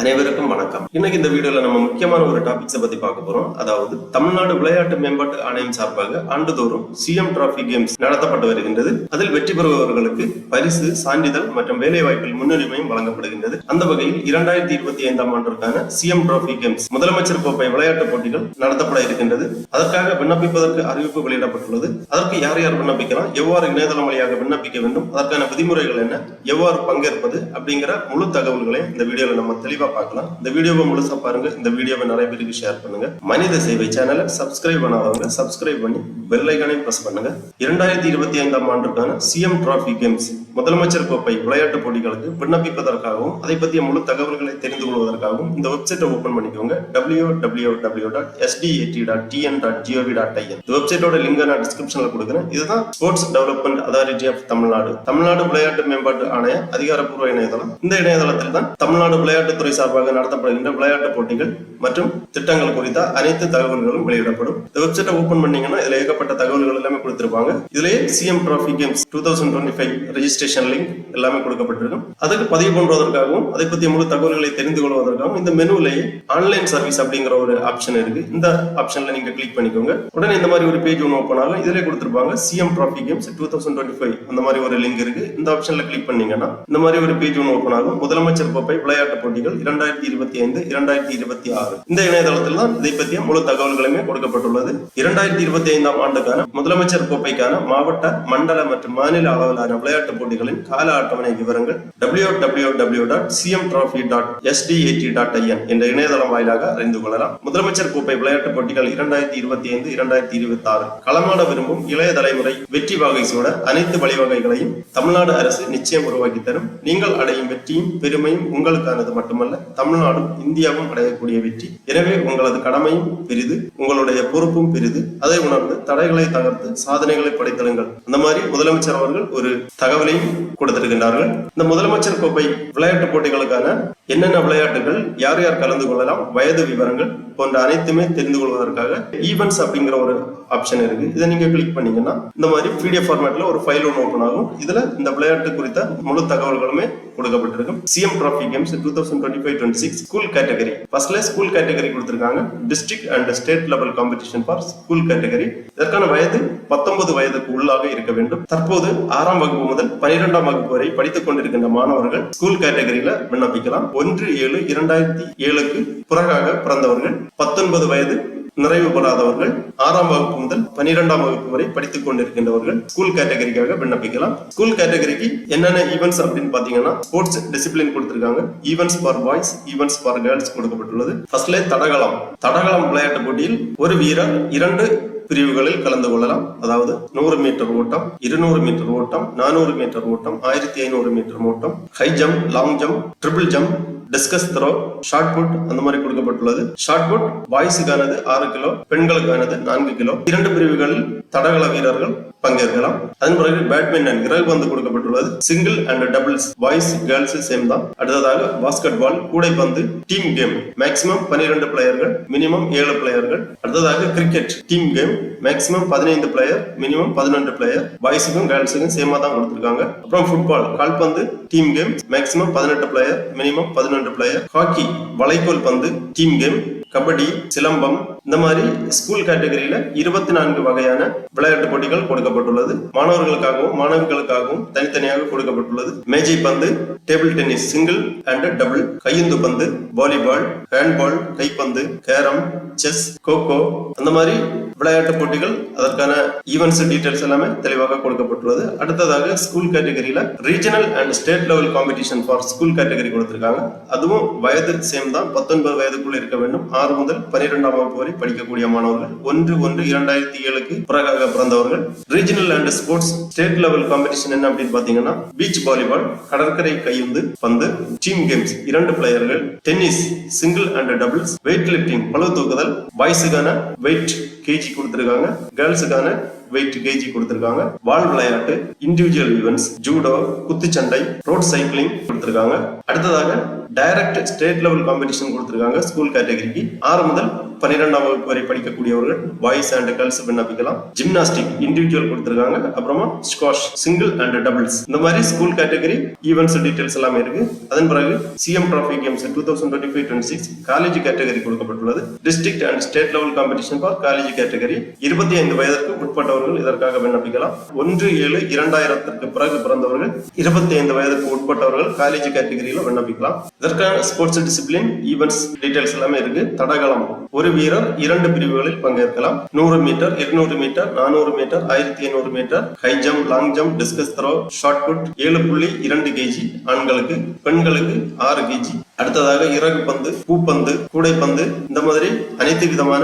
அனைவருக்கும் வணக்கம் இன்னைக்கு இந்த வீடியோல நம்ம முக்கியமான ஒரு டாபிக்ஸை பத்தி பார்க்க போறோம். அதாவது தமிழ்நாடு விளையாட்டு மேம்பாட்டு ஆணையம் சார்பாக ஆண்டுதோறும் சிஎம் டிராபி கேம்ஸ் நடத்தப்பட்டு வருகின்றது. அதில் வெற்றி பெறுபவர்களுக்கு பரிசு சான்றிதழ் மற்றும் வேலை வாய்ப்பில் முன்னுரிமையும் வழங்கப்படுகின்றது. அந்த வகையில் இரண்டாயிரத்தி இருபத்தி ஐந்தாம் ஆண்டிற்கான சிஎம் டிராபி கேம்ஸ் முதலமைச்சர் கோப்பை விளையாட்டு போட்டிகள் நடத்தப்பட இருக்கின்றது. அதற்காக விண்ணப்பிப்பதற்கு அறிவிப்பு வெளியிடப்பட்டுள்ளது. அதற்கு யார் யார் விண்ணப்பிக்கலாம் எவ்வாறு இணையதளம் வழியாக விண்ணப்பிக்க வேண்டும் அதற்கான விதிமுறைகள் என்ன எவ்வாறு பங்கேற்பது அப்படிங்கிற முழு தகவல்களை இந்த வீடியோல நம்ம தெளிவா பார்க்கலாம். இந்த வீடியோ வீடியோவை முழுசா பாருங்க இந்த வீடியோவை நிறைய பேருக்கு ஷேர் பண்ணுங்க. மனித சேவை சேனலை சப்ஸ்கிரைப் பண்ணாதவங்க சப்ஸ்கிரைப் பண்ணி பெல் பிரஸ் பண்ணுங்க. இரண்டாயிரத்தி இருபத்தி ஐந்தாம் ஆண்டுக்கான சிஎம் டிராபி கேம்ஸ் முதலமைச்சர் கோப்பை விளையாட்டு போட்டிகளுக்கு விண்ணப்பிப்பதற்காகவும் அதை பற்றிய முழு தகவல்களை தெரிந்து கொள்வதற்காகவும் இந்த வெப்சைட்டை ஓபன் பண்ணிக்கோங்க. W W W dot SDAT dot TN dot GOV dot IN இந்த வெப்சைட்டோட லிங்கை நான் டிஸ்கிரிப்ஷன்ல கொடுக்குறேன். இதுதான் sports development authority of Tamil Nadu. Tamil Nadu விளையாட்டு மேம்பாட்டு ஆணைய அதிகாரப்பூர்வ இணையதளம். இந்த இணையதளத்தில் தான் தமிழ்நாடு விளையாட்டுத்துறை சார்பாக நடத்தப்படுகின்ற விளையாட்டு போட்டிகள் மற்றும் திட்டங்கள் குறித்த அனைத்து தகவல்களும் வெளியிடப்படும். இந்த வெப்சைட்டை ஓபன் பண்ணீங்கன்னா இதுல ஏகப்பட்ட தகவல்கள் எல்லாமே கொடுத்துருப்பாங்க. இதுலயே CM trophy games two thousand twenty five registration link எல்லாமே கொடுக்கப்பட்டிருக்கும். அதுக்கு பதிவு பண்றதற்காகவும் அதை பற்றிய முழு தகவல்களை தெரிந்து கொள்வதற்காகவும் இந்த மெனுவிலேயே ஆன்லைன் சர்வீஸ் அப்படிங்கிற ஒரு ஆப்ஷன் இருக்கு. இந்த ஆப்ஷன்ல நீங்க கிளிக் பண்ணிக்கோங்க. உடனே இந்த மாதிரி ஒரு பேஜ் ஒன்று ஓப்பன் ஆகும் இதிலே கொடுத்துருப்பாங்க CM trophy games two thousand twenty five அந்த மாதிரி ஒரு லிங்க் இருக்கு. இந்த ஆப்ஷன்ல கிளிக் பண்ணீங்கன்னா இந்த மாதிரி ஒரு பேஜ் ஒன்று ஓப்பன் ஆகும். முதலமைச்சர் கோப்பை விளையாட்டு போட்டிகள் இரண்டாயிரத்தி இருபத்தி ஐந்து இரண்டாயிரத்தி இருபத்தி ஆறு. இந்த இணையதளத்தில் தான் இதை பற்றிய முழு தகவல்களுமே கொடுக்கப்பட்டுள்ளது. இரண்டாயிரத்தி இருபத்தி ஐந்தாம் ஆண்டுக்கான முதலமைச்சர் கோப்பைக்கான மாவட்ட மண்டல மற்றும் மாநில அளவிலான போட்டி போட்டிகளின் கால அட்டவணை விவரங்கள் W W W dot CM trophy dot SDAT dot IN என்ற இணையதளம் வாயிலாக அறிந்து கொள்ளலாம். முதலமைச்சர் கோப்பை விளையாட்டுப் போட்டிகள் இரண்டாயிரத்தி இருபத்தி ஐந்து இரண்டாயிரத்தி இருபத்தி ஆறு. களமாட விரும்பும் இளைய தலைமுறை வெற்றி வாகை சூட அனைத்து வழிவகைகளையும் தமிழ்நாடு அரசு நிச்சயம் உருவாக்கி தரும். நீங்கள் அடையும் வெற்றியும் பெருமையும் உங்களுக்கானது மட்டுமல்ல தமிழ்நாடும் இந்தியாவும் அடையக்கூடிய வெற்றி. எனவே உங்களது கடமையும் பெரிது உங்களுடைய பொறுப்பும் பெரிது. அதை உணர்ந்து தடைகளை தகர்த்து சாதனைகளை படைத்தலுங்கள் அந்த மாதிரி முதலமைச்சர் அவர்கள் ஒரு தகவலையும் கொடுத்திருக்கின்றார்கள். இந்த முதலமைச்சர் கோப்பை விளையாட்டு போட்டிகளுக்கான என்னென்ன விளையாட்டுகள் யார் யார் கலந்து கொள்ளலாம் வயது விவரங்கள் போன்ற அனைத்துமே தெரிந்து கொள்வதற்காக ஈவெண்ட்ஸ் அப்படிங்கிற ஒரு ஆப்ஷன் இருக்கு. இதை நீங்க கிளிக் பண்ணீங்கன்னா இந்த மாதிரி பிடிஎஃப் ஃபார்மேட்ல ஒரு ஃபைல் ஒன்று ஓப்பன் ஆகும். இதுல இந்த விளையாட்டு குறித்த முழு தகவல்களுமே கொடுக்கப்பட்டிருக்கும். CM trophy games two thousand twenty five twenty six school category ஃபர்ஸ்ட்ல ஸ்கூல் கேட்டகரி கொடுத்திருக்காங்க. District and state level competition for school category இதற்கான வயது பத்தொன்பது வயதுக்கு உள்ளாக இருக்க வேண்டும். தற்போது ஆறாம் வகுப்பு முதல் பனிரெண்டாம் வகுப்பு வரை படித்துக் கொண்டிருக்கின்ற மாணவர்கள் ஸ்கூல் கேட்டகரியில விண்ணப்பிக்கலாம். ஒன்று ஏழு இரண்டாயிரத்தி ஏழுக்கு பிறகாக பிறந்தவர்கள் பத்தொன்பது வயது நிறைவு பெறாதவர்கள் ஆறாம் வகுப்பு முதல் பனிரெண்டாம் வகுப்பு வரை படித்துக் கொண்டிருக்கின்றவர்கள் ஸ்கூல் கேட்டகரிக்காக விண்ணப்பிக்கலாம். ஸ்கூல் கேட்டகரிக்கு என்னென்ன ஈவெண்ட்ஸ் அப்படின்னு பாத்தீங்கன்னா ஸ்போர்ட்ஸ் டிசிப்ளின் கொடுத்திருக்காங்க. Events for boys events for girls கொடுக்கப்பட்டுள்ளது. ஃபர்ஸ்ட்ல தடகளம். தடகளம் விளையாட்டு போட்டியில் ஒரு வீரர் இரண்டு பிரிவுகளில் கலந்து கொள்ளலாம். அதாவது நூறு மீட்டர் ஓட்டம் இருநூறு மீட்டர் ஓட்டம் நானூறு மீட்டர் ஓட்டம் ஆயிரத்தி ஐநூறு மீட்டர் ஓட்டம் high jump long jump triple jump discus throw shot put அந்த மாதிரி கொடுக்கப்பட்டுள்ளது. ஷார்ட் புட் பாய்ஸுக்கானது ஆறு கிலோ பெண்களுக்கானது நான்கு கிலோ. இரண்டு பிரிவுகளில் தடகள வீரர்கள் பங்கேற்கலாம். அதன் பிறகு பேட்மிண்டன் இறகு பந்து கொடுக்கப்பட்டுள்ளது. Single and doubles boys girls same தான். அடுத்ததாக பாஸ்கெட் பால் கூடைப்பந்து டீம் கேம் மேக்சிமம் பனிரெண்டு பிளேயர்கள் மினிமம் ஏழு பிளேயர்கள் அடுத்ததாக கிரிக்கெட் டீம் கேம் மேக்சிமம் பதினைந்து பிளேயர் மினிமம் பதினொன்று பிளேயர் பாய்ஸுக்கும் கேர்ள்ஸுக்கும் சேமா தான் கொடுத்துருக்காங்க. அப்புறம் ஃபுட்பால் கால்பந்து டீம் கேம் மேக்சிமம் பதினெட்டு பிளேயர் மினிமம் பதினொன்று பிளேயர் ஹாக்கி வலைக்கோல் பந்து டீம் கேம் கபடி சிலம்பம் இந்த மாதிரி ஸ்கூல் கேட்டகரியில இருபத்தி நான்கு வகையான விளையாட்டு போட்டிகள் கொடுக்கப்பட்டுள்ளது. மாணவர்களுக்காகவும் மாணவிகளுக்காகவும் தனித்தனியாக கொடுக்கப்பட்டுள்ளது. மேஜை பந்து table tennis single and double. கையுந்து பந்து வாலிபால் ஹேண்ட்பால் கைப்பந்து கேரம் செஸ் கோகோ. அந்த மாதிரி விளையாட்டு போட்டிகள் அதற்கான ஈவெண்ட்ஸ் டீடைல்ஸ் எல்லாமே தெளிவாக கொடுக்கப்பட்டுள்ளது. அடுத்ததாக ஸ்கூல் கேட்டகரியில regional and state level competition for school category கொடுத்திருக்காங்க. அதுவும் வயது சேம் தான். பத்தொன்பது வயதுக்குள் இருக்க வேண்டும். ஆறு முதல் பனிரெண்டாம் வகுப்பு வரை படிக்கக்கூடிய மாணவர்கள் ஒன்று ஒன்று இரண்டாயிரத்தி ஏழுக்கு பிறகாக பிறந்தவர்கள். Regional and sports state level competition என்ன அப்படின்னு பாத்தீங்கன்னா பீச் வாலிபால் கடற்கரை கையுந்து பந்து டீம் கேம்ஸ் இரண்டு பிளேயர்கள் tennis single and doubles weight lifting பளு தூக்குதல் பாய்ஸுக்கான வெயிட் கேஜி கொடுத்துருக்காங்க கேர்ள்ஸுக்கான வெயிட் கேஜி கொடுத்திருக்காங்க. வால் விளையாட்டு இண்டிவிஜுவல் ஈவெண்ட்ஸ் ஜூடோ குத்துச்சண்டை ரோட் சைக்கிளிங் கொடுத்திருக்காங்க. அடுத்ததாக டைரக்ட் ஸ்டேட் லெவல் காம்படிஷன் கொடுத்திருக்காங்க ஸ்கூல் கேட்டகரிக்கு ஆறு முதல் பன்னிரெண்டாம் வகுப்பு வரை படிக்கக்கூடியவர்கள் பாய்ஸ் அண்ட் கேர்ள்ஸ் விண்ணப்பிக்கலாம். ஜிம்னாஸ்டிக் இண்டிவிஜுவல் கொடுத்திருக்காங்க. அப்புறமா ஸ்குவாஷ் சிங்கிள் அண்ட் டபுள்ஸ் இந்த மாதிரி ஸ்கூல் கேட்டகரி ஈவெண்ட்ஸ் டீடைல்ஸ் எல்லாமே இருக்கு. அதன் பிறகு CM trophy games two thousand twenty five twenty six college category கொடுக்கப்பட்டுள்ளது. District and state level competition for college category இருபத்தி ஐந்து வயதிற்கு உட்பட்டவர்கள் இதற்காக விண்ணப்பிக்கலாம். ஒன்று ஏழு இரண்டாயிரத்திற்கு பிறகு பிறந்தவர்கள் இருபத்தி ஐந்து வயதுக்கு உட்பட்டவர்கள் காலேஜ் கேட்டகரியில விண்ணப்பிக்கலாம். இதற்கான ஸ்போர்ட்ஸ் டிசிப்ளின் ஈவெண்ட்ஸ் டீடைல்ஸ் எல்லாமே இருக்கு. தடகளம் ஒரு வீரர் இரண்டு பிரிவுகளில் பங்கேற்கலாம். நூறு மீட்டர் இருநூறு மீட்டர் நானூறு மீட்டர் ஆயிரத்தி ஐநூறு metre high jump long jump discus throw shot put ஏழு புள்ளி இரண்டு கேஜி ஆண்களுக்கு பெண்களுக்கு ஆறு கேஜி அடுத்ததாக இறகு பந்து பூப்பந்து கூடைப்பந்து இந்த மாதிரி அனைத்து விதமான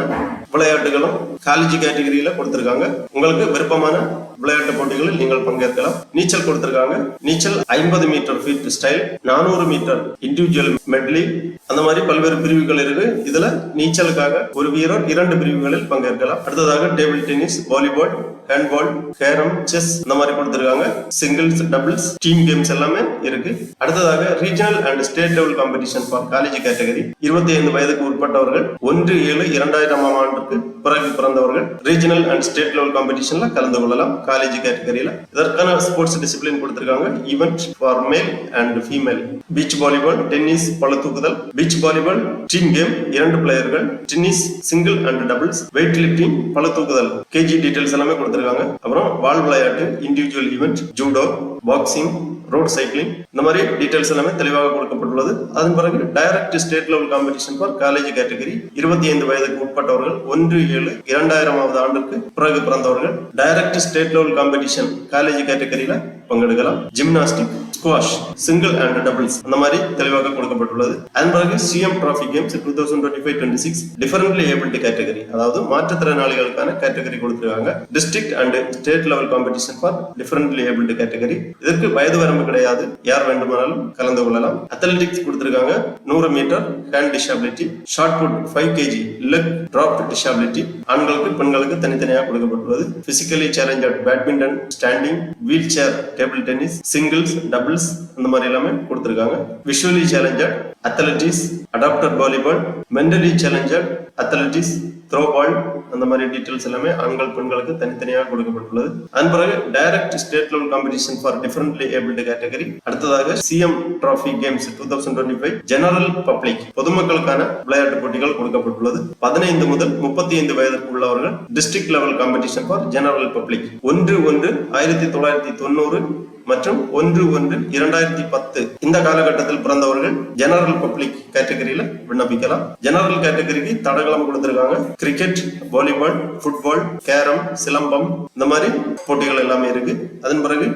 விளையாட்டுகளும் காலேஜ் கேட்டகரியில கொடுத்திருக்காங்க. உங்களுக்கு விருப்பமான விளையாட்டு போட்டிகளில் நீங்கள் பங்கேற்கலாம். நீச்சல் கொடுத்திருக்காங்க. நீச்சல் ஐம்பது மீட்டர் ஃபீட் ஸ்டைல் நானூறு மீட்டர் இண்டிவிஜுவல் மெட்லி அந்த மாதிரி பல்வேறு பிரிவுகள் இருக்கு. இதுல நீச்சலுக்காக ஒரு வீரர் இரண்டு பிரிவுகளில் பங்கேற்கலாம். அடுத்ததாக table tennis volleyball handball carrom chess இந்த மாதிரி கொடுத்திருக்காங்க. சிங்கிள்ஸ் டபுள்ஸ் டீம் கேம்ஸ் எல்லாமே இருக்கு. அடுத்ததாக regional and state level competition for college category இருபத்தி ஐந்து வயதுக்கு உட்பட்டவர்கள் ஒன்று ஏழு இரண்டாயிரம் ஆண்டுக்கு பிறகு பிறந்தவர்கள் ரீஜனல் அண்ட் ஸ்டேட் லெவல் காம்படிஷன்ல கலந்து கொள்ளலாம். காலேஜ் கேட்டகரியில இதற்கான ஸ்போர்ட்ஸ் டிசிப்ளின் கொடுத்திருக்காங்க. Event for male and female beach volleyball tennis பளு தூக்குதல். பீச் வாலிபால் டீம் கேம் இரண்டு பிளேயர்கள் tennis single and doubles weight lifting பளு தூக்குதல். கேஜி டீடைல்ஸ் எல்லாமே கொடுத்துருக்காங்க அப்புறம் வால் விளையாட்டு individual event judo boxing road cycling இந்த மாதிரி டீடைல்ஸ் எல்லாமே தெளிவாக கொடுக்கப்பட்டுள்ளது. அதன் பிறகு direct state level competition for college category இருபத்தி ஐந்து வயதுக்கு உட்பட்டவர்கள் ஒன்று ஏழு இரண்டாயிரமாவது ஆண்டுக்கு பிறகு பிறந்தவர்கள் direct state level competition college கேட்டகரியில பங்கெடுக்கலாம். Gymnastic squash single and doubles அந்த மாதிரி தெளிவாக கொடுக்கப்பட்டுள்ளது. அதன் பிறகு CM trophy games two thousand twenty five twenty six differently ability category அதாவது மாற்றுத்திறனாளிகளுக்கான கேட்டகரி கொடுத்திருக்காங்க. District and state level competition for differently ability category இதற்கு வயது வரம்பு கிடையாது. யார் வேண்டுமானாலும் கலந்து கொள்ளலாம். அத்லெட்டிக்ஸ் கொடுத்திருக்காங்க. நூறு metre hand disability shot put five KG leg drop disability ஆண்களுக்கு பெண்களுக்கு தனித்தனியாக கொடுக்கப்பட்டுள்ளது. Physically challenger badminton standing wheelchair table tennis singles doubles அந்த மாதிரி எல்லாமே கொடுத்திருக்காங்க. Visually challenger athletics adapter volleyball mentally challenger athletics throw ball அந்த மாதிரி டீட்டெயில்ஸ் எல்லாமே ஆண்கள் பெண்களுக்கு தனித்தனியாக கொடுக்கப்பட்டுள்ளது. அதன் பிறகு direct state level competition for differently abled category அடுத்ததாக CM trophy games two thousand twenty five general public பொதுமக்களுக்கான விளையாட்டு போட்டிகள் கொடுக்கப்பட்டுள்ளது. பதினைந்து முதல் முப்பத்தி ஐந்து வயதிற்கு உள்ளவர்கள் district level competition for general public ஒன்று ஒன்று ஆயிரத்தி தொள்ளாயிரத்தி தொண்ணூறு மற்றும் ஒன்று ஒன்று இரண்டாயிரத்தி பத்து இந்த காலகட்டத்தில் பிறந்தவர்கள் ஜெனரல் பப்ளிக் கேட்டகரியில விண்ணப்பிக்கலாம். ஜெனரல் கேட்டகரிக்கு தடகளம் கொடுத்திருக்காங்க. Cricket volleyball football carrom silambam இந்த மாதிரி போட்டிகள் எல்லாமே இருக்கு. அதன் பிறகு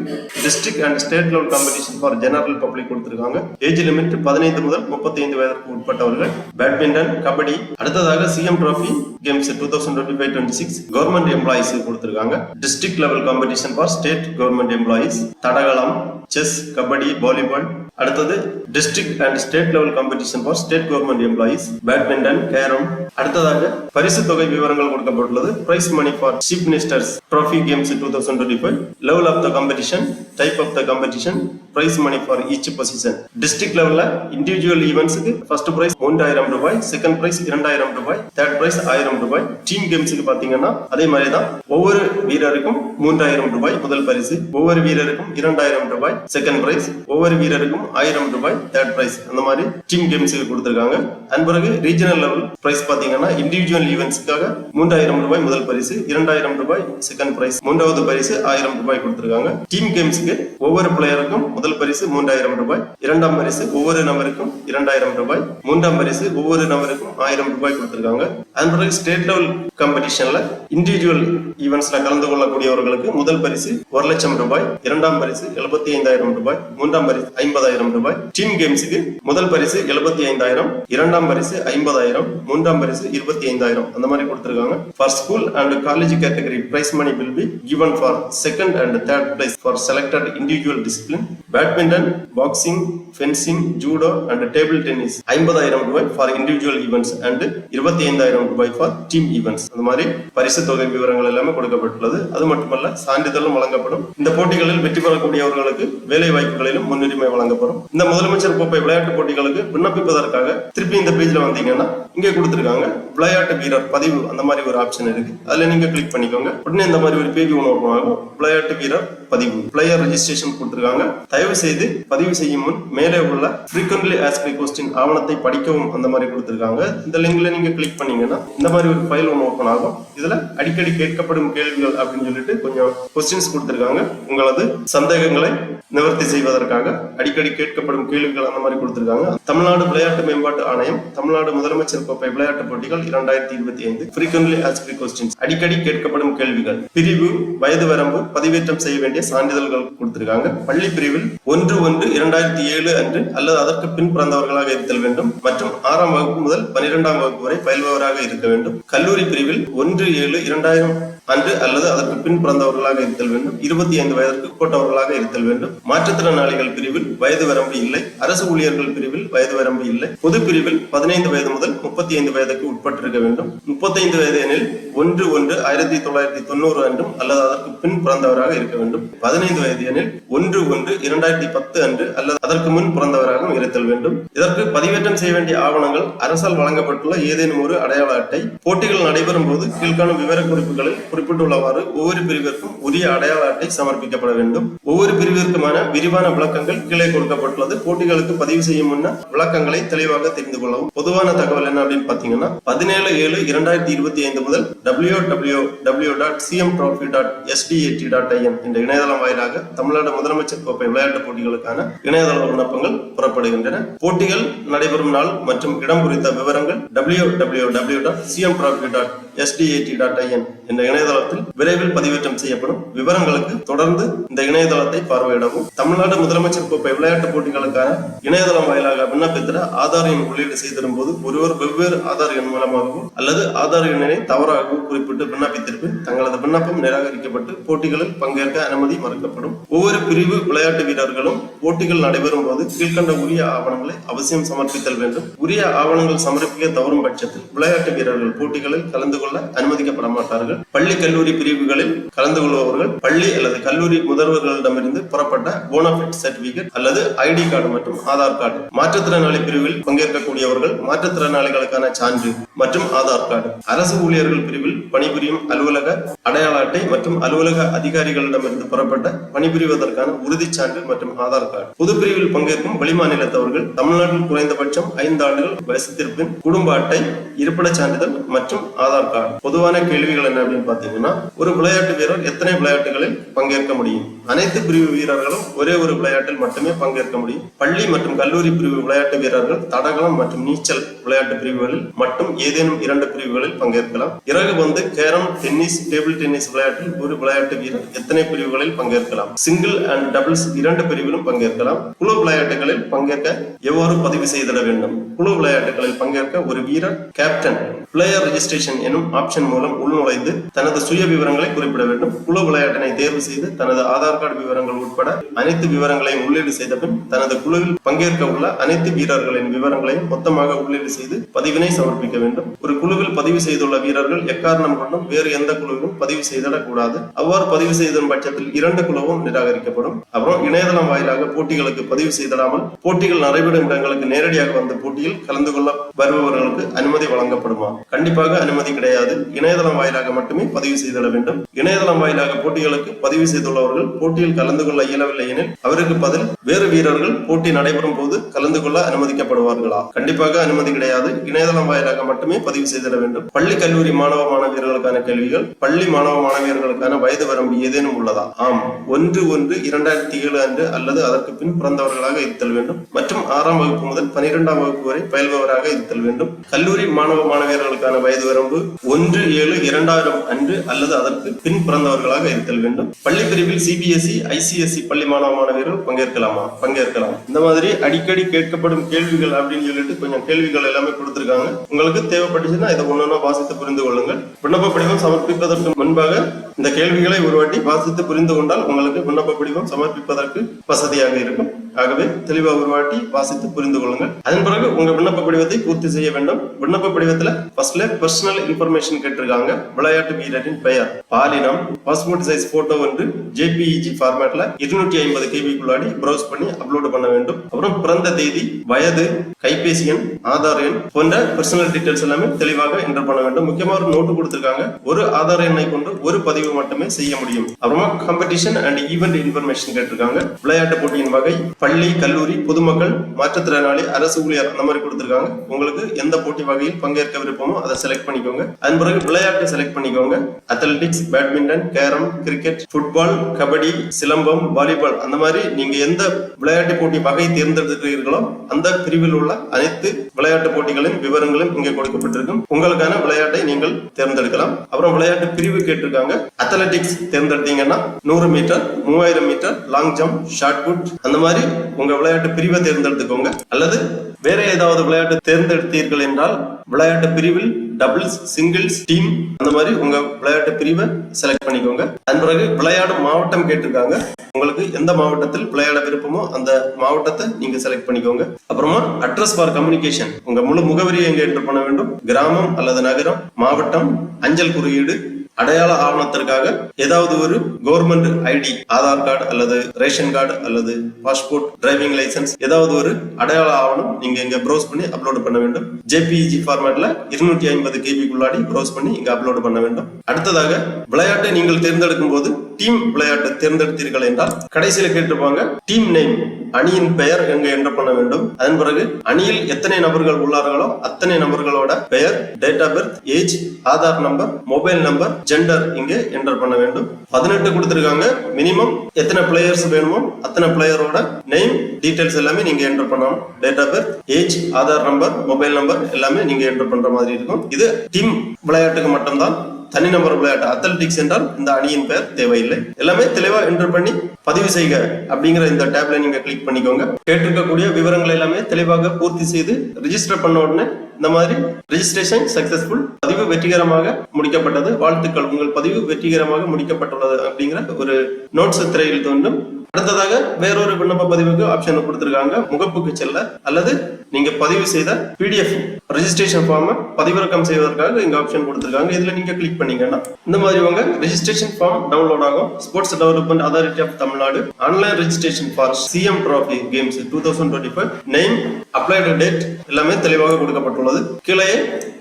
district and state level competition for general public கொடுத்திருக்காங்க. ஏஜ் லிமிட் பதினைந்து முதல் முப்பத்தி ஐந்து வயதிற்கு உட்பட்டவர்கள். பேட்மிண்டன் கபடி அடுத்ததாக CM trophy games two thousand twenty five twenty six government employees கொடுத்திருக்காங்க. District level competition for state government employees தடகளம் chess kabaddi volleyball அடுத்தது district and state level competition for state government employees badminton carrom அடுத்ததாக பரிசு தொகை விவரங்கள் கொடுக்கப்பட்டுள்ளது. Prize money for chief ministers trophy games two thousand twenty five level of the competition type of the competition prize money for each position district லெவல்ல individual ஈவெண்ட்ஸுக்கு first prize மூன்றாயிரம் ரூபாய் second prize இரண்டாயிரம் ரூபாய் தேர்ட் பிரைஸ் ஆயிரம் ரூபாய். Team கேம்ஸுக்கு பாத்தீங்கன்னா அதே மாதிரி தான் ஒவ்வொரு வீரருக்கும் மூன்றாயிரம் ரூபாய் முதல் பரிசு ஒவ்வொரு வீரருக்கும் இரண்டாயிரம் ரூபாய் செகண்ட் பிரைஸ் ஒவ்வொரு வீரருக்கும் ஆயிரம் ரூபாய் தேர்ட் பிரைஸ் அந்த மாதிரி டீம் கேம்ஸுக்கு கொடுத்திருக்காங்க. அண்ட் பிறகு ரீஜனல் லெவல் பிரைஸ் பாத்தீங்கன்னா இண்டிவிஜுவல் ஈவெண்ட்ஸ்க்காக மூன்றாயிரம் ரூபாய் முதல் பரிசு இரண்டாயிரம் ரூபாய் செகண்ட் பிரைஸ் மூன்றாவது பரிசு ஆயிரம் ரூபாய் கொடுத்துருக்காங்க. டீம் கேம்ஸுக்கு ஒவ்வொரு பிளேயருக்கும் முதல் பரிசு மூன்றாயிரம் ரூபாய் இரண்டாம் பரிசு ஒவ்வொரு நபருக்கும் இரண்டாயிரம் ரூபாய் மூன்றாம் பரிசு ஒவ்வொரு நபருக்கும் ஆயிரம் ரூபாய் கொடுத்துருக்காங்க. அதன் பிறகு ஸ்டேட் லெவல் காம்படிஷன்ல இண்டிவிஜுவல் ஈவெண்ட்ஸ்ல கலந்து கொள்ளக்கூடியவர்களுக்கு முதல் பரிசு ஒரு லட்சம் ரூபாய் இரண்டாம் பரிசு எழுபத்தி ஐந்தாயிரம் ரூபாய் மூன்றாம் பரிசு ஐம்பதாயிரம் ரூபாய். டீம் கேம்ஸுக்கு முதல் பரிசு எழுபத்தி ஐந்தாயிரம் இரண்டாம் பரிசு ஐம்பதாயிரம் மூன்றாம் பரிசு இருபத்தி ஐந்தாயிரம் அந்த மாதிரி கொடுத்திருக்காங்க. For school and college category prize money will be given for second and third prize for selected individual discipline badminton boxing fencing judo and table tennis ஐம்பதாயிரம் ரூபாய் ஃபார் இண்டிவிஜுவல் ஈவெண்ட்ஸ் அண்ட் இருபத்தி ஐந்தாயிரம் ரூபாய் ஃபார் டீம் ஈவெண்ட்ஸ் அந்த மாதிரி பரிசு தொகை விவரங்கள் எல்லாமே கொடுக்கப்பட்டுள்ளது. அது மட்டுமல்ல சான்றிதழும் வழங்கப்படும். இந்த போட்டிகளில் வெற்றி பெறக்கூடியவர்களுக்கு வேலை வாய்ப்புகளிலும் முன்னுரிமை வழங்கப்படும். இந்த முதலமைச்சர் கோப்பை விளையாட்டு போட்டிகளுக்கு விண்ணப்பிப்பதற்காக திருப்பி இந்த பேஜ்ல வந்தீங்கன்னா இங்க கொடுத்துருக்காங்க. விளையாட்டு வீரர் பதிவு அந்த மாதிரி ஒரு ஆப்ஷன் இருக்கு. அதுல நீங்க கிளிக் பண்ணிக்கோங்க. உடனே இந்த மாதிரி ஒரு பேஜ் ஒன்று ஆகும். விளையாட்டு வீரர் பதிவு. பிளேயர் ரெஜிஸ்ட்ரேஷன் கொடுத்துருக்காங்க. தயவு செய்து பதிவு செய்யும் முன் மேலே உள்ள ஃப்ரீக்வெண்ட்லி asked கொஸ்டின் ஆவணத்தை படிக்கவும் அந்த மாதிரி கொடுத்துருக்காங்க. இந்த லிங்க்ல நீங்க கிளிக் பண்ணீங்கன்னா இந்த மாதிரி ஒரு ஃபைல் ஒன்று ஓப்பன் ஆகும். இதுல அடிக்கடி கேட்கப்படும் கேள்விகள் அப்படின்னு சொல்லிட்டு கொஞ்சம் கொஸ்டின்ஸ் கொடுத்துருக்காங்க. உங்களது சந்தேகங்களை நிவர்த்தி செய்வதற்காக அடிக்கடி கேட்கப்படும் கேள்விகள் அந்த மாதிரி கொடுத்துருக்காங்க. தமிழ்நாடு விளையாட்டு மேம்பாட்டு ஆணையம் தமிழ்நாடு முதலமைச்சர் கோப்பை விளையாட்டுப் போட்டிகள் இரண்டாயிரத்தி இருபத்தி ஐந்து frequently asked கொஸ்டின்ஸ் அடிக்கடி கேட்கப்படும் கேள்விகள். பிரிவு வயது வரம்பு பதிவேற்றம் செய்ய வேண்டிய சான்றிதழ்கள் கொடுத்திருக்காங்க. பள்ளி பிரிவில் ஒன்று ஒன்று இரண்டாயிரத்தி ஏழு அன்று அல்லது அதற்கு பின் பிறந்தவர்களாக இருத்தல் வேண்டும். மற்றும் ஆறாம் வகுப்பு முதல் பனிரெண்டாம் வகுப்பு வரை பயில்பவராக இருக்க வேண்டும். கல்லூரி பிரிவில் ஒன்று ஏழு இரண்டாயிரம் அன்று அல்லது அதற்கு பின் பிறந்தவர்களாக இருத்தல் வேண்டும். இருபத்தி ஐந்து வயதிற்கு உட்பட்டவர்களாக இருத்தல் வேண்டும். மாற்றுத்திறனாளிகள் பிரிவில் வயது வரம்பு இல்லை. அரசு ஊழியர்கள் பிரிவில் வயது வரம்பு இல்லை. பொது பிரிவில் பதினைந்து வயது முதல் முப்பத்தி ஐந்து வயதுக்கு உட்பட்டிருக்க வேண்டும். முப்பத்தைந்து வயது எனில் ஒன்று ஒன்று ஆயிரத்தி தொள்ளாயிரத்தி தொண்ணூறு அன்றும் அல்லது அதற்கு பின் பிறந்தவராக இருக்க வேண்டும். பதினைந்து வயது எனில் ஒன்று ஒன்று இரண்டாயிரத்தி பத்து அன்று அல்லது அதற்கு முன் பிறந்தவராகவும் இருத்தல் வேண்டும். இதற்கு பதிவேற்றம் செய்ய வேண்டிய ஆவணங்கள் அரசால் வழங்கப்பட்டுள்ள ஏதேனும் ஒரு அடையாள அட்டை. போட்டிகள் நடைபெறும் போது கீழ்காணும் விவரக்குறிப்புகளில் குறிப்பிட்டுள்ளவாறு ஒவ்வொரு பிரிவிற்கும் உரிய அடையாள அட்டை சமர்ப்பிக்கப்பட வேண்டும். ஒவ்வொரு பிரிவிற்குமான விரிவான விளக்கங்கள் கீழே கொடுக்கப்பட்டுள்ளது. போட்டிகளுக்கு பதிவு செய்யும் முன்னர் விளக்கங்களை தெளிவாக தெரிந்து கொள்ளவும். பொதுவான தகவல் என்ன அப்படின்னு பாத்தீங்கன்னா பதினேழு ஏழு இரண்டாயிரத்தி இருபத்தி ஐந்து முதல் W W W dot CM trophy dot SDAT dot IN என்ற இணையதளம் வாயிலாக தமிழ்நாடு முதலமைச்சர் கோப்பை விளையாட்டுப் போட்டிகளுக்கான இணையதள விண்ணப்பங்கள் புறப்படுகின்றன. போட்டிகள் நடைபெறும் நாள் மற்றும் இடம் குறித்த விவரங்கள் W W W dot CM trophy dot SDAT dot IN என்ற இணையதளத்தில் விரைவில் பதிவேற்றம் செய்யப்படும் விவரங்களுக்கு தொடர்ந்து இந்த இணையதளத்தை பார்வையிடவும். தமிழ்நாடு முதலமைச்சர் கோப்பை விளையாட்டுப் போட்டிகளுக்கான இணையதளம் வாயிலாக விண்ணப்பித்திட ஆதார் எண் உள்ளீடு செய்திடும் போது ஒருவர் வெவ்வேறு ஆதார் எண் மூலமாகவும் அல்லது ஆதார் எண்ணினை தவறாகவும் குறிப்பிட்டு விண்ணப்பித்திருப்பின் தங்களது விண்ணப்பம் நிராகரிக்கப்பட்டு போட்டிகளில் பங்கேற்க அனுமதி மறுக்கப்படும். ஒவ்வொரு பிரிவு விளையாட்டு வீரர்களும் போட்டிகள் நடைபெறும் போது கீழ்கண்ட உரிய ஆவணங்களை அவசியம் சமர்ப்பித்தல் வேண்டும். உரிய ஆவணங்கள் சமர்ப்பிக்க தவறும் பட்சத்தில் விளையாட்டு வீரர்கள் போட்டிகளில் கலந்து கொள்ள அனுமதிக்கப்பட மாட்டார்கள். பள்ளி கல்லூரி பிரிவுகளில் கலந்து கொள்பவர்கள் பள்ளி அல்லது கல்லூரி முதல்வர்களிடமிருந்து புறப்பட்ட போனஃபிட் சர்டிபிகேட் அல்லது ஐடி கார்டு மற்றும் ஆதார் கார்டு மாற்றுத்திறனாளி பிரிவில் பங்கேற்கக்கூடியவர்கள் மாற்றுத்திறனாளிகளுக்கான சான்று மற்றும் ஆதார் கார்டு அரசு ஊழியர்கள் பிரிவில் பணிபுரியும் அலுவலக அடையாள அட்டை மற்றும் அலுவலக அதிகாரிகளிடமிருந்து புறப்பட்ட பணிபுரிவதற்கான உறுதிச் சான்று மற்றும் ஆதார் கார்டு பொது பிரிவில் பங்கேற்கும் வெளிமாநிலத்தவர்கள் தமிழ்நாட்டில் குறைந்தபட்சம் ஐந்து ஆண்டுகள் வசித்திருப்பின் குடும்ப அட்டை இருப்பிடச் சான்றிதழ் மற்றும் ஆதார் கார்டு பொதுவான கேள்விகள் என்ன அப்படின்னு பாத்தீங்கன்னா ஒரு விளையாட்டு வீரர் எத்தனை விளையாட்டுகளில் பங்கேற்க முடியும்? அனைத்து பிரிவு வீரர்களும் ஒரே ஒரு விளையாட்டில் மட்டுமே பங்கேற்க முடியும். பள்ளி மற்றும் கல்லூரி பிரிவு விளையாட்டு வீரர்கள் தடகளம் மற்றும் நீச்சல் விளையாட்டு பிரிவுகளில் மட்டும் ஏதேனும் இரண்டு பிரிவுகளில் பங்கேற்கலாம். இறகு பந்து கேரம் டென்னிஸ் டேபிள் டென்னிஸ் விளையாட்டில் ஒரு விளையாட்டு வீரர் எத்தனை பிரிவுகளில் பங்கேற்கலாம்? சிங்கிள் அண்ட் டபுள்ஸ் இரண்டு பிரிவிலும் பங்கேற்கலாம். குழு விளையாட்டுகளில் பங்கேற்க எவ்வாறு பதிவு செய்திட வேண்டும்? குழு விளையாட்டுகளில் பங்கேற்க ஒரு வீரர் கேப்டன் பிளேயர் ரெஜிஸ்ட்ரேஷன் எனும் ஆப்ஷன் மூலம் உள்நுழைந்து தனது சுய விவரங்களை குறிப்பிட வேண்டும். குழு விளையாட்டினை தேர்வு செய்து தனது ஆதார் கார்டு விவரங்கள் உட்பட அனைத்து விவரங்களையும் உள்ளீடு செய்த பின் தனது குழுவில் பங்கேற்க உள்ள அனைத்து வீரர்களின் விவரங்களையும் மொத்தமாக உள்ளீடு செய்து பதிவினை சமர்ப்பிக்க வேண்டும். ஒரு குழுவில் பதிவு செய்துள்ள வீரர்கள் எக்காரணம் கொண்டும் வேறு எந்த குழுவிலும் பதிவு செய்திடக் கூடாது அவ்வாறு பதிவு செய்தும் பட்சத்தில் இரண்டு குழுவும் நிராகரிக்கப்படும். அப்புறம் இணையதளம் வாயிலாக போட்டிகளுக்கு பதிவு செய்திடாமல் போட்டிகள் நடைபெறும் இடங்களுக்கு நேரடியாக வந்த போட்டியில் கலந்து கொள்ள வருபவர்களுக்கு அனுமதி வழங்கப்படுமா? கண்டிப்பாக அனுமதி கிடையாது. இணையதளம் வாயிலாக மட்டுமே பதிவு செய்திட வேண்டும். இணையதளம் வாயிலாக போட்டிகளுக்கு பதிவு செய்துள்ளவர்கள் போட்டியில் கலந்து கொள்ள இயலவில்லை எனில் அவருக்கு பதில் வேறு வீரர்கள் போட்டி நடைபெறும் போது கலந்து கொள்ள அனுமதிக்கப்படுவார்களா? கண்டிப்பாக அனுமதி கிடையாது. இணையதளம் வாயிலாக மட்டுமே பதிவு செய்திட வேண்டும். பள்ளி கல்லூரி மாணவ மாணவியர்களுக்கான கேள்விகள் பள்ளி மாணவ மாணவியர்களுக்கான வயது வரம்பு ஏதேனும் உள்ளதா? ஆம். ஒன்று ஒன்று இரண்டாயிரத்தி ஏழு அன்று அல்லது அதற்கு பின் பிறந்தவர்களாக இருத்தல் வேண்டும். மற்றும் ஆறாம் வகுப்பு முதல் பனிரெண்டாம் வகுப்பு வரை பயில்பவராக இருத்தல் வேண்டும். கல்லூரி மாணவ மாணவியர்களுக்கான வயது வரம்பு ஒன்று ஏழு இரண்டாயிரம் அன்று அல்லது அதற்கு பின் பிறந்தவர்களாக இருத்தல் வேண்டும். பள்ளி பிரிவில் சிபிஎஸ்இ ஐசிஎஸ்இ பள்ளி மாணவ மாணவியர்கள் பங்கேற்கலாமா? பங்கேற்கலாம். இந்த மாதிரி அடிக்கடி கேட்கப்படும் கேள்விகள் அப்படின்னு சொல்லிட்டு கொஞ்சம் கேள்விகள் எல்லாமே கொடுத்திருக்காங்க. உங்களுக்கு தேவைப்பட்டுச்சுன்னா இதை ஒன்னொன்னா வாசித்து புரிந்து கொள்ளுங்கள். விண்ணப்ப படிவம் சமர்ப்பிப்பதற்கு முன்பாக இந்த கேள்விகளை ஒரு வாட்டி வாசித்து புரிந்து கொண்டால் உங்களுக்கு விண்ணப்ப படிவம் சமர்ப்பிப்பதற்கு வசதியாக இருக்கும். ஆகவே தெளிவாக ஒரு வாட்டி வாசித்து புரிந்து கொள்ளுங்கள். அதன் பிறகு உங்க விண்ணப்ப படிவத்தை பூர்த்தி செய்ய வேண்டும். விண்ணப்ப படிவத்துல ஃபர்ஸ்ட்ல பர்சனல் இன்ஃபர்மேஷன் கேட்டிருக்காங்க. விளையாட்டு வீரரின் பெயர். பாலினம் பாஸ்போர்ட் சைஸ் போட்டோ வந்து ஜேபிஇஜி ஃபார்மேட்ல இருநூற்றி ஐம்பது கேபிக்குள்ளாடி ப்ரௌஸ் பண்ணி அப்லோட் பண்ண வேண்டும். அப்புறம் பிறந்த தேதி வயது கைபேசி எண் ஆதார் எண் போன்ற பர்சனல் டீடைல்ஸ் எல்லாமே தெளிவாக என்டர் பண்ண வேண்டும். முக்கியமா ஒரு நோட்டு கொடுத்திருக்காங்க. ஒரு ஆதார் எண்ணை கொண்டு ஒரு பதிவு மட்டுமே செய்ய முடியும். அப்புறமா காம்படிஷன் அண்ட் ஈவெண்ட் இன்ஃபர்மேஷன் கேட்டிருக்காங்க. விளையாட்டு போட்டியின் வகை பள்ளி கல்லூரி பொதுமக்கள் மாற்றுத்திறனாளி அரசு ஊழியர் அந்த மாதிரி கொடுத்துருக்காங்க. உங்களுக்கு எந்த போட்டி வகையில் பங்கேற்க விருப்பமோ அதை செலக்ட் பண்ணிக்கோங்க. அதன் பிறகு விளையாட்டு செலக்ட் பண்ணிக்கோங்க. Athletics badminton carrom cricket football kabaddi silambam volleyball அந்த மாதிரி நீங்க எந்த விளையாட்டு போட்டி வகை தேர்ந்தெடுக்கிறீர்களோ அந்த பிரிவில் உள்ள அனைத்து விளையாட்டு போட்டிகளின் விவரங்களும் இங்கே கொடுக்கப்பட்டிருக்கும். உங்களுக்கான விளையாட்டை நீங்கள் தேர்ந்தெடுக்கலாம். அப்புறம் விளையாட்டு பிரிவு கேட்டிருக்காங்க. அத்லெட்டிக்ஸ் தேர்ந்தெடுத்தீங்கன்னா நூறு மீட்டர் மூவாயிரம் metre long jump shot put அந்த மாதிரி உங்க விளையாட்டு பிரிவை தேர்ந்தெடுத்துக்கோங்க. அல்லது வேற ஏதாவது விளையாட்டு தேர்ந்தெடுத்தீர்கள் என்றால் விளையாட்டு பிரிவில் டபுள்ஸ் சிங்கிள்ஸ் டீம் அந்த மாதிரி உங்க விளையாட்டு பிரிவை செலக்ட் பண்ணிக்கோங்க. அதன் பிறகு விளையாடும் மாவட்டம் கேட்டிருக்காங்க. உங்களுக்கு எந்த மாவட்டத்தில் விளையாட விருப்பமோ அந்த மாவட்டத்தை நீங்க செலக்ட் பண்ணிக்கோங்க. அப்புறமா அட்ரஸ் ஃபார் கம்யூனிகேஷன் உங்க முழு முகவரியை எங்க என்டர் பண்ண வேண்டும்? கிராமம் அல்லது நகரம் மாவட்டம் அஞ்சல் குறியீடு அடையாள ஆவணத்திற்காக ஏதாவது ஒரு கவர்மெண்ட் ஐடி ஆதார் கார்டு அல்லது ரேஷன் கார்டு அல்லது பாஸ்போர்ட் டிரைவிங் லைசன்ஸ் ஏதாவது ஒரு அடையாள ஆவணம் நீங்க இங்க ப்ரௌஸ் பண்ணி அப்லோட் பண்ண வேண்டும். ஜேபிஇஜி ஃபார்மேட்ல இருநூற்றி ஐம்பது கேபிக்குள்ளாடி ப்ரௌஸ் பண்ணி இங்க அப்லோட் பண்ண வேண்டும். அடுத்ததாக விளையாட்டை நீங்கள் தேர்ந்தெடுக்கும் போது டீம் விளையாட்டு தேர்ந்தெடுத்தீர்கள் என்றால் கடைசியில் கேட்டிருப்பாங்க டீம் நேம் அணியின் பெயர் எங்க என்டர் பண்ண வேண்டும். அதன் பிறகு அணியில் எத்தனை நபர்கள் உள்ளார்களோ அத்தனை நபர்களோட பெயர் date of birth age Aadhaar number mobile number gender இங்கே என்டர் பண்ண வேண்டும். பதினெட்டு கொடுத்துருக்காங்க. மினிமம் எத்தனை பிளேயர்ஸ் வேணுமோ அத்தனை பிளேயரோட நேம் டீடைல்ஸ் எல்லாமே நீங்க என்டர் பண்ணணும் date of birth age Aadhaar number mobile number எல்லாமே நீங்க என்டர் பண்ற மாதிரி இருக்கும். இது டீம் விளையாட்டுக்கு மட்டும்தான். தனிநபர் விளையாட்டு அத்லெட்டிக்ஸ் என்றால் இந்த அணியின் பெயர் தேவையில்லை. எல்லாமே தெளிவா என்டர் பண்ணி பதிவு செய்க அப்படிங்கிற இந்த டேப்ல நீங்க கிளிக் பண்ணிக்கோங்க. கேட்டிருக்கக்கூடிய விவரங்கள் எல்லாமே தெளிவாக பூர்த்தி செய்து ரிஜிஸ்டர் பண்ண உடனே இந்த மாதிரி ரிஜிஸ்ட்ரேஷன் சக்சஸ்ஃபுல் பதிவு வெற்றிகரமாக முடிக்கப்பட்டது. வாழ்த்துக்கள். உங்கள் பதிவு வெற்றிகரமாக முடிக்கப்பட்டுள்ளது அப்படிங்கிற ஒரு நோட்ஸ் திரையில் தோன்றும். அடுத்ததாக வேறொரு விண்ணப்ப பதிவுக்கு ஆப்ஷன் கொடுத்திருக்காங்க. முகப்புக்கு செல்ல அல்லது நீங்க பதிவு செய்த பிடிஎஃப் ரெஜிஸ்ட்ரேஷன் ஃபார்மை பதிவிறக்கம் செய்வதற்காக இங்க ஆப்ஷன் கொடுத்திருக்காங்க. இதுல நீங்க கிளிக் பண்ணீங்கன்னா இந்த மாதிரி உங்க ரெஜிஸ்ட்ரேஷன் ஃபார்ம் டவுன்லோட் ஆகும். Sports development authority of Tamil Nadu online registration for CM trophy games two thousand twenty five name applied date எல்லாமே தெளிவாக கொடுக்கப்பட்டுள்ளது. கீழே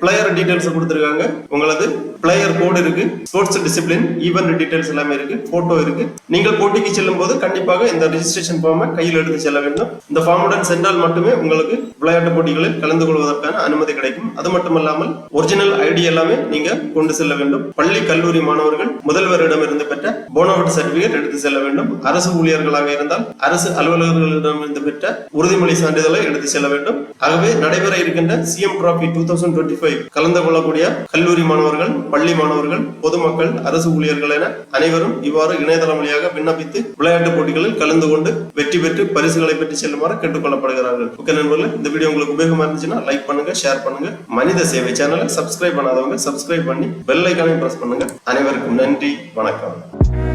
பிளேயர் டீடைல்ஸ் கொடுத்துருக்காங்க. உங்களது பிளேயர் கோடு இருக்கு. ஸ்போர்ட்ஸ் டிசிப்ளின் ஈவெண்ட் டீடைல்ஸ் எல்லாமே இருக்கு. போட்டோ இருக்கு. நீங்கள் போட்டிக்கு செல்லும் போது கண்டிப்பாக இந்த ரெஜிஸ்ட்ரேஷன் ஃபார்மை கையில் எடுத்து செல்ல வேண்டும். இந்த ஃபார்முடன் சென்றால் மட்டுமே உங்களுக்கு விளையாட்டு போட்டிகளில் கலந்து கொள்வதற்கான அனுமதி கிடைக்கும். அது மட்டுமல்லாமல் ஒரிஜினல் ஐடி எல்லாமே நீங்க கொண்டு செல்ல வேண்டும். பள்ளி கல்லூரி மாணவர்கள் முதல்வரிடமிருந்து பெற்ற போனோவட் சர்டிபிகேட் எடுத்து செல்ல வேண்டும். அரசு ஊழியர்களாக இருந்தால் அரசு அலுவலர்களிடமிருந்து பெற்ற உறுதிமொழி சான்றிதழை எடுத்து செல்ல வேண்டும். ஆகவே நடைபெற இருக்கின்ற CM trophy two thousand twenty five கலந்து கொள்ளக்கூடிய கல்லூரி மாணவர்கள் பள்ளி மாணவர்கள் பொதுமக்கள் அரசு ஊழியர்கள் என அனைவரும் இவ்வாறு இணையதளம் வழியாக விண்ணப்பித்து விளையாட்டுப் போட்டிகளில் கலந்து கொண்டு வெற்றி பெற்று பரிசுகளை பெற்று செல்லுமாறு கேட்டுக்கொள்ளப்படுகிறார்கள். ஓகே நண்பர்களே இந்த வீடியோ உங்களுக்கு உபயோகமா இருந்துச்சுன்னா லைக் பண்ணுங்க ஷேர் பண்ணுங்க. மனித சேவை சேனலை சப்ஸ்கிரைப் பண்ணாதவங்க சப்ஸ்கிரைப் பண்ணி பெல் ஐக்கானையும் பிரஸ் பண்ணுங்க. அனைவருக்கும் நன்றி வணக்கம்.